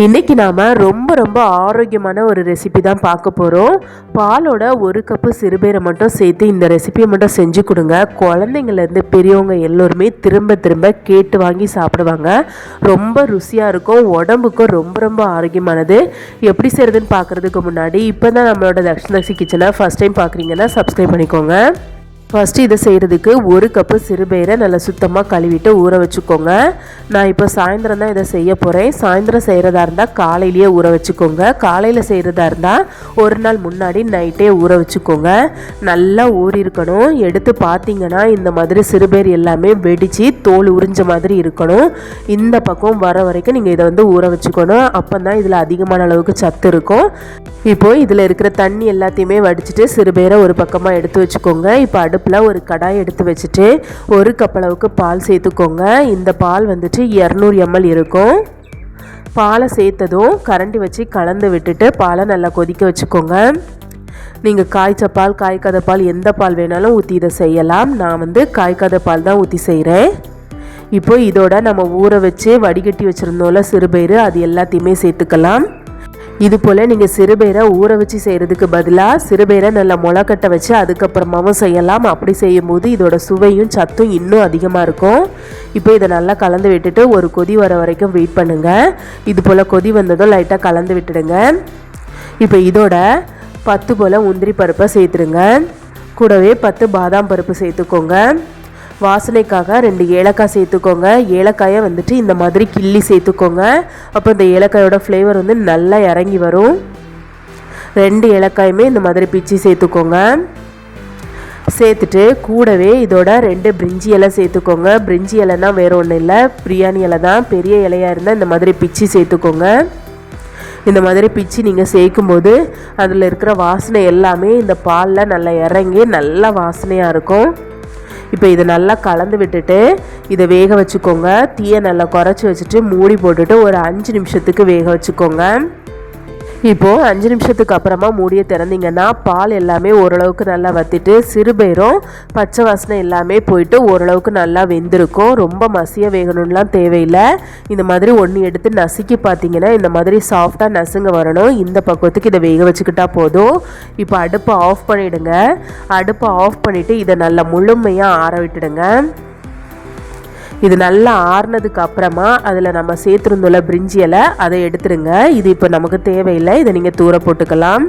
இன்றைக்கி நாம் ரொம்ப ரொம்ப ஆரோக்கியமான ஒரு ரெசிபி தான் பார்க்க போகிறோம் பாலோட ஒரு கப்பு சிறுபேரை மட்டும் சேர்த்து இந்த ரெசிபியை மட்டும் செஞ்சு கொடுங்க. குழந்தைங்கள்லேருந்து பெரியவங்க எல்லோருமே திரும்ப திரும்ப கேட்டு வாங்கி சாப்பிடுவாங்க. ரொம்ப ருசியாக இருக்கும். உடம்புக்கும் ரொம்ப ரொம்ப ஆரோக்கியமானது. எப்படி செய்கிறதுன்னு பார்க்குறதுக்கு முன்னாடி இப்போ தான் நம்மளோட தக்ஷணசி கிச்சனை ஃபஸ்ட் டைம் பார்க்குறீங்கன்னா சப்ஸ்கிரைப் பண்ணிக்கோங்க. ஃபஸ்ட்டு இதை செய்கிறதுக்கு ஒரு கப்பு சிறுபயிரை நல்லா சுத்தமாக கழுவிட்டு ஊற வச்சுக்கோங்க. நான் இப்போ சாயந்தரம் தான் இதை செய்ய போகிறேன் சாயந்தரம் செய்கிறதா இருந்தால் காலையிலேயே ஊற வச்சுக்கோங்க. காலையில் செய்கிறதா இருந்தால் ஒரு நாள் முன்னாடி நைட்டே ஊற வச்சுக்கோங்க. நல்லா ஊறியிருக்கணும் எடுத்து பார்த்தீங்கன்னா இந்த மாதிரி சிறுபயிர் எல்லாமே வெடித்து தோல் உறிஞ்ச மாதிரி இருக்கணும். இந்த பக்கம் வர வரைக்கும் நீங்கள் இதை வந்து ஊற வச்சுக்கணும். அப்போ தான் இதில் அதிகமான அளவுக்கு சத்து இருக்கும். இப்போது இதில் இருக்கிற தண்ணி எல்லாத்தையுமே வடிச்சிட்டு சிறுபயிரை ஒரு பக்கமாக எடுத்து வச்சுக்கோங்க. இப்போ அடுப்பு அடுப்பில் ஒரு கடாய் எடுத்து வச்சுட்டு ஒரு கப் அளவுக்கு பால் சேர்த்துக்கோங்க. இந்த பால் வந்துட்டு இரநூறு எம்எல் இருக்கும். பாலை சேர்த்ததும் கரண்டி வச்சு கலந்து விட்டுட்டு பாலை நல்லா கொதிக்க வச்சுக்கோங்க. நீங்கள் காய்ச்ச பால் காய்க்காத பால் எந்த பால் வேணாலும் ஊற்றி இதை செய்யலாம். நான் வந்து காய்க்காத பால் தான் ஊற்றி செய்கிறேன் இப்போ இதோட நம்ம ஊற வச்சு வடிகட்டி வச்சுருந்தோம்ல சிறுபயிறு அது எல்லாத்தையுமே சேர்த்துக்கலாம். இது போல் நீங்கள் சிறுபயிரை ஊற வச்சு செய்கிறதுக்கு பதிலாக சிறுபயிரை நல்லா முளைக்கட்டை வச்சு அதுக்கப்புறமாவும் செய்யலாம். அப்படி செய்யும்போது இதோட சுவையும் சத்தும் இன்னும் அதிகமாக இருக்கும். இப்போ இதை நல்லா கலந்து விட்டுட்டு ஒரு கொதி வர வரைக்கும் வெயிட் பண்ணுங்கள் இது போல் கொதி வந்ததும் லைட்டாக கலந்து விட்டுடுங்க. இப்போ இதோட பத்து போல் முந்திரி பருப்பை சேர்த்துருங்க கூடவே பத்து பாதாம் பருப்பு சேர்த்துக்கோங்க. வாசனைக்காக ரெண்டு ஏலக்காய் சேர்த்துக்கோங்க. ஏலக்காயை வந்துட்டு இந்த மாதிரி கிள்ளி சேர்த்துக்கோங்க. அப்போ இந்த ஏலக்காயோட ஃப்ளேவர் வந்து நல்லா இறங்கி வரும். ரெண்டு ஏலக்காயுமே இந்த மாதிரி பிச்சு சேர்த்துக்கோங்க. சேர்த்துட்டு கூடவே இதோட ரெண்டு பிரிஞ்சி இலை சேர்த்துக்கோங்க. பிரிஞ்சி இலைனா வேறு ஒன்றும் இல்லை. பிரியாணி இலை தான். பெரிய இலையாக இருந்தால் இந்த மாதிரி பிச்சு சேர்த்துக்கோங்க. இந்த மாதிரி பிச்சு நீங்கள் சேர்க்கும்போது அதில் இருக்கிற வாசனை எல்லாமே இந்த பாலில் நல்லா இறங்கி நல்லா வாசனையாக இருக்கும். இப்போ இதை நல்லா கலந்து விட்டுட்டு இதை வேக வச்சுக்கோங்க. தீயை நல்லா குறைச்சி வச்சுட்டு மூடி போட்டுட்டு ஒரு அஞ்சு நிமிஷத்துக்கு வேக வச்சுக்கோங்க. இப்போது அஞ்சு நிமிஷத்துக்கு அப்புறமா மூடியை திறந்தீங்கன்னா பால் எல்லாமே ஓரளவுக்கு நல்லா வத்திட்டு சிறுபயிரும் பச்சை வாசனை எல்லாமே போயிட்டு ஓரளவுக்கு நல்லா வெந்திருக்கும். ரொம்ப மசிய வேகணும்லாம் தேவையில்லை. இந்த மாதிரி ஒன்று எடுத்து நசுக்கி பார்த்தீங்கன்னா இந்த மாதிரி சாஃப்டாக நசுங்க வரணும். இந்த பக்குவத்துக்கு இதை வேக வச்சுக்கிட்டா போதும். இப்போ அடுப்பை ஆஃப் பண்ணிவிடுங்க அடுப்பை ஆஃப் பண்ணிவிட்டு இதை நல்லா முழுமையாக ஆற விட்டுடுங்க. இது நல்லா ஆறுனதுக்கு அப்புறமா அதில் நம்ம சேர்த்துருந்துள்ள பிரிஞ்சி இலை அதை எடுத்துருங்க. இது இப்போ நமக்கு தேவையில்லை. இதை நீங்கள் தூர போட்டுக்கலாம்.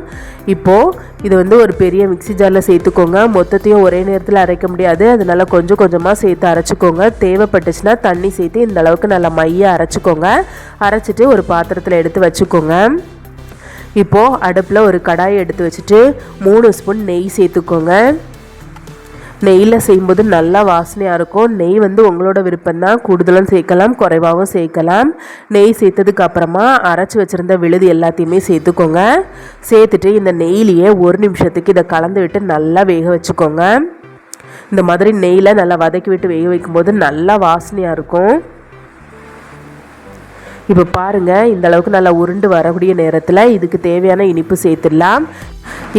இப்போது இது வந்து ஒரு பெரிய மிக்சி ஜாரில் சேர்த்துக்கோங்க. மொத்தத்தையும் ஒரே நேரத்தில் அரைக்க முடியாது. அதனால கொஞ்சம் கொஞ்சமாக சேர்த்து அரைச்சிக்கோங்க. தேவைப்பட்டுச்சுன்னா தண்ணி சேர்த்து இந்த அளவுக்கு நல்லா மையாக அரைச்சிக்கோங்க. அரைச்சிட்டு ஒரு பாத்திரத்தில் எடுத்து வச்சுக்கோங்க. இப்போது அடுப்பில் ஒரு கடாயை எடுத்து வச்சுட்டு மூணு ஸ்பூன் நெய் சேர்த்துக்கோங்க. நெய்யில் செய்யும்போது நல்லா வாசனையாக இருக்கும். நெய் வந்து உங்களோட விருப்பம் தான். கூடுதலும் சேர்க்கலாம் குறைவாகவும் சேர்க்கலாம். நெய் சேர்த்ததுக்கு அப்புறமா அரைச்சி வச்சுருந்த விழுது எல்லாத்தையுமே சேர்த்துக்கோங்க. சேர்த்துட்டு இந்த நெய்லேயே ஒரு நிமிஷத்துக்கு இதை கலந்து விட்டு நல்லா வேக வச்சுக்கோங்க. இந்த மாதிரி நெய்யில் நல்லா வதக்கி விட்டு வேக வைக்கும்போது நல்லா வாசனையாக இருக்கும். இப்போ பாருங்கள் இந்த அளவுக்கு நல்லா உருண்டு வரக்கூடிய நேரத்தில் இதுக்கு தேவையான இனிப்பு சேர்த்துடலாம்.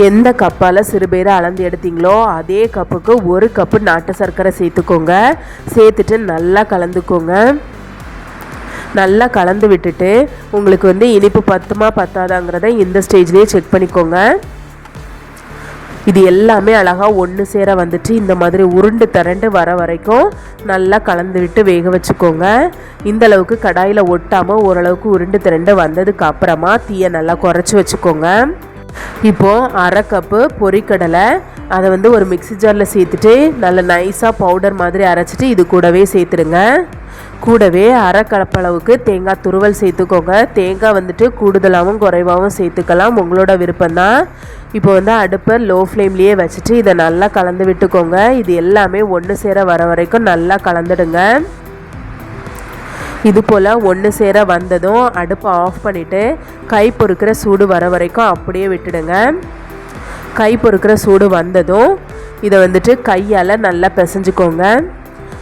எந்த கப்பால் சிறுபேரை அளந்து எடுத்தீங்களோ அதே கப்புக்கு ஒரு கப்பு நாட்டு சர்க்கரை சேர்த்துக்கோங்க. சேர்த்துட்டு நல்லா கலந்துக்கோங்க. நல்லா கலந்து விட்டுட்டு உங்களுக்கு வந்து இனிப்பு பத்துமா பத்தாதாங்கிறத இந்த ஸ்டேஜ்லேயே செக் பண்ணிக்கோங்க. இது எல்லாமே அழகாக ஒன்று சேர வந்துட்டு இந்த மாதிரி உருண்டு திரண்டு வர வரைக்கும் நல்லா கலந்து விட்டு வேக வச்சுக்கோங்க. இந்த அளவுக்கு கடாயில் ஒட்டாமல் ஓரளவுக்கு உருண்டு திரண்டு வந்ததுக்கு அப்புறமா தீயை நல்லா குறைச்சி வச்சுக்கோங்க. இப்போது அரை கப்பு பொரிக்கடலை அதை வந்து ஒரு மிக்சி ஜாரில் சேர்த்துட்டு நல்ல நைஸாக பவுடர் மாதிரி அரைச்சிட்டு இது கூடவே சேர்த்துடுங்க. கூடவே அரை கலப்பளவுக்கு தேங்காய் துருவல் சேர்த்துக்கோங்க. தேங்காய் வந்துட்டு கூடுதலாகவும் குறைவாகவும் சேர்த்துக்கலாம். உங்களோட விருப்பம்தான். இப்போ வந்து அடுப்பை லோ ஃப்ளேம்லேயே வச்சுட்டு இதை நல்லா கலந்து விட்டுக்கோங்க. இது எல்லாமே ஒன்று சேர வர வரைக்கும் நல்லா கலந்துடுங்க. இது போல் ஒன்று சேர வந்ததும் அடுப்பை ஆஃப் பண்ணிவிட்டு கை பொறுக்கிற சூடு வர வரைக்கும் அப்படியே விட்டுடுங்க. கை பொறுக்கிற சூடு வந்ததும் இதை வந்துட்டு கையால் நல்லா பிசைஞ்சுக்கோங்க.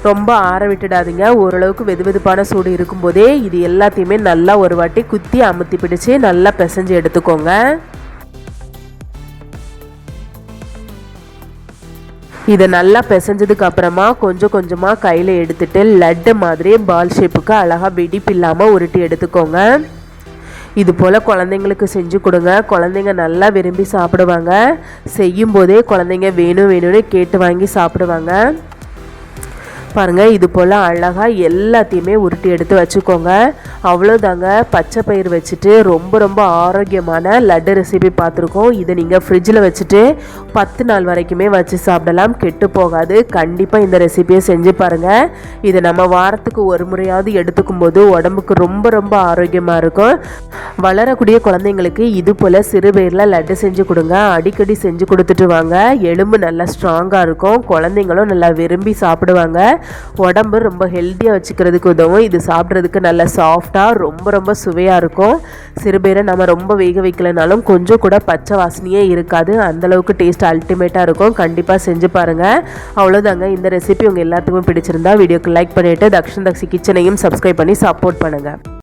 ரொம்ப ஆற விட்டுடாதீங்க. ஓரளவுக்கு வெது வெதுப்பான சூடு இருக்கும்போதே இது எல்லாத்தையுமே நல்லா ஒரு வாட்டி குத்தி அமுத்தி பிடிச்சி நல்லா பிசைஞ்சு எடுத்துக்கோங்க. இதை நல்லா பிசைஞ்சதுக்கு அப்புறமா கொஞ்சம் கொஞ்சமாக கையில் எடுத்துட்டு லட்டு மாதிரி பால் ஷேப்புக்கு அழகாக வெடிப்பு இல்லாமல் உருட்டி எடுத்துக்கோங்க. இது போல் குழந்தைங்களுக்கு செஞ்சு கொடுங்க. குழந்தைங்க நல்லா விரும்பி சாப்பிடுவாங்க. செய்யும் போதே குழந்தைங்க வேணும் வேணும்னு கேட்டு வாங்கி சாப்பிடுவாங்க. பாருங்கள் இது போல் அழகாக எல்லாத்தையுமே உருட்டி எடுத்து வச்சுக்கோங்க. அவ்வளோதாங்க பச்சை பயிர் வச்சுட்டு ரொம்ப ரொம்ப ஆரோக்கியமான லட்டு ரெசிபி பார்த்துருக்கோம். இதை நீங்கள் ஃப்ரிட்ஜில் வச்சுட்டு பத்து நாள் வரைக்குமே வச்சு சாப்பிடலாம். கெட்டு போகாது. கண்டிப்பாக இந்த ரெசிபியை செஞ்சு பாருங்கள் இதை நம்ம வாரத்துக்கு ஒரு முறையாவது எடுத்துக்கும் போது உடம்புக்கு ரொம்ப ரொம்ப ஆரோக்கியமாக இருக்கும். வளரக்கூடிய குழந்தைங்களுக்கு இது போல் சிறுபயிரில் லட்டு செஞ்சு கொடுங்க. அடிக்கடி செஞ்சு கொடுத்துட்டு வாங்க. எலும்பு நல்லா ஸ்ட்ராங்காக இருக்கும். குழந்தைங்களும் நல்லா விரும்பி சாப்பிடுவாங்க. உடம்பு ரொம்ப ஹெல்த்தியாக வச்சுக்கிறதுக்கு உதவும். இது சாப்பிட்றதுக்கு நல்லா சாஃப்டாக ரொம்ப ரொம்ப சுவையாக இருக்கும். சிறுபேரை நம்ம ரொம்ப வேக வைக்கலனாலும் கொஞ்சம் கூட பச்சை வாசனையே இருக்காது. அந்தளவுக்கு டேஸ்ட் அல்டிமேட்டாக இருக்கும். கண்டிப்பாக செஞ்சு பாருங்கள் அவ்வளோதாங்க இந்த ரெசிபி உங்கள் எல்லாத்துக்குமே பிடிச்சிருந்தா வீடியோக்கு லைக் பண்ணிவிட்டு தக்ஷன் தக்ஷி கிச்சனையும் சப்ஸ்கிரைப் பண்ணி சப்போர்ட் பண்ணுங்கள்